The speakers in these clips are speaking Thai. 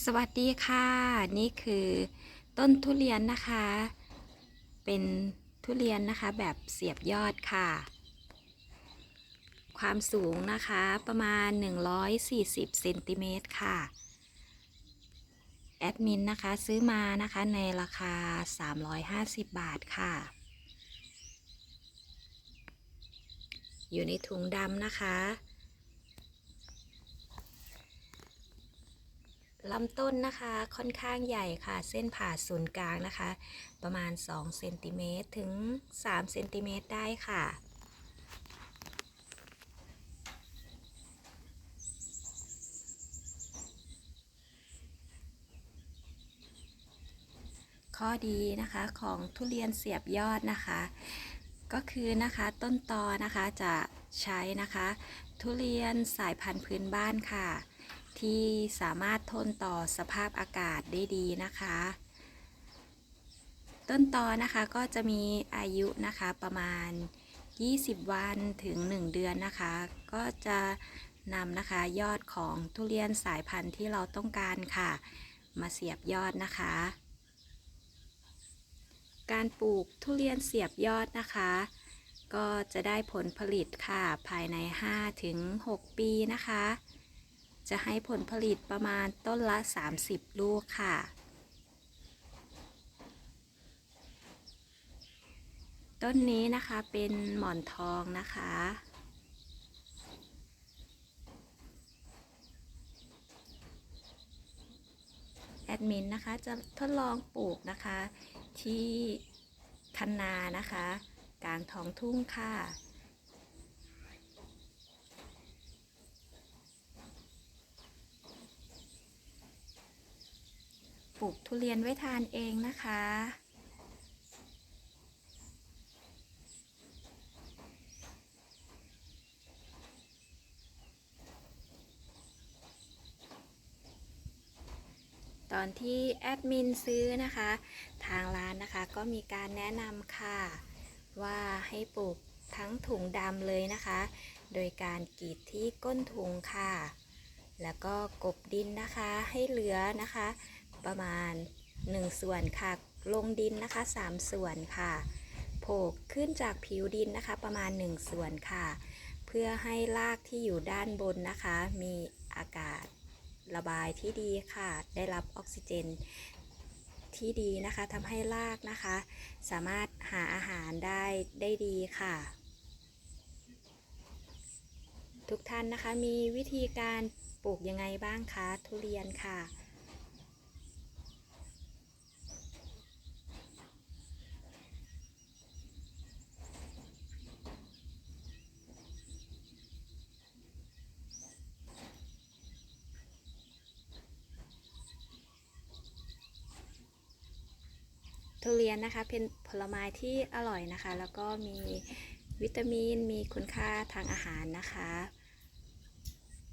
สวัสดีค่ะ นี่คือต้นทุเรียนนะคะ เป็นทุเรียนนะคะแบบเสียบยอดค่ะ ความสูงนะคะประมาณ 140เซนติเมตรค่ะ แอดมินนะคะซื้อมานะคะในราคา 350 บาทค่ะ อยู่ในถุงดำนะคะ ลำต้นนะคะค่อนข้างใหญ่ค่ะ เส้นผ่าศูนย์กลางนะคะ ประมาณ2เซนติเมตรถึง3เซนติเมตรได้ค่ะข้อดีนะคะของทุเรียนเสียบยอดนะคะ ก็คือนะคะต้นตอนะคะจะใช้นะคะ ทุเรียนสายพันธุ์พื้นบ้านค่ะ ที่สามารถทนต่อสภาพอากาศได้ดีนะคะ ต้นตอนะคะก็จะมีอายุนะคะประมาณ 20 วันถึง 1 เดือนนะคะ ก็จะนำนะคะยอดของทุเรียนสายพันธุ์ที่เราต้องการค่ะ มาเสียบยอดนะคะ การปลูกทุเรียนเสียบยอดนะคะ ก็จะได้ผลผลิตค่ะภายใน 5-6 ปีนะคะ จะให้ผลผลิตประมาณต้นละ 30 ลูกค่ะ ต้นนี้นะคะเป็นหมอนทองนะคะ แอดมินนะคะจะทดลองปลูกนะคะที่คันนานะคะ กลางท้องทุ่งค่ะ ลูกทุเรียนไว้ทานเองนะคะ ตอนที่แอดมินซื้อนะคะ ทางร้านนะคะก็มีการแนะนำค่ะ ว่าให้ปลูกทั้งถุงดำเลยนะคะ โดยการกรีดที่ก้นถุงค่ะ แล้วก็กบดินนะคะให้เหลือนะคะ ประมาณ 1 ส่วนค่ะ ลงดินนะคะ 3 ส่วนค่ะโผล่ขึ้นจากผิวดินนะคะ ประมาณ 1 ส่วนค่ะ เพื่อให้รากที่อยู่ด้านบนนะคะ มีอากาศระบายที่ดีค่ะ ได้รับออกซิเจนที่ดีนะคะทำให้รากนะคะ สามารถหาอาหารได้ได้ดีค่ะ ทุกท่านนะคะมีวิธีการปลูกยังไงบ้างคะทุเรียนค่ะ ทุเรียนนะคะเป็นผลไม้ที่อร่อยนะคะ แล้วก็มีวิตามิน มีคุณค่าทางอาหารนะคะ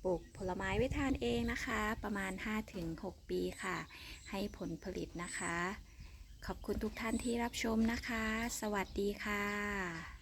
ปลูกผลไม้ไว้ทานเองนะคะ ประมาณ 5-6 ปีค่ะ ให้ผลผลิตนะคะ ขอบคุณทุกท่านที่รับชมนะคะ สวัสดีค่ะ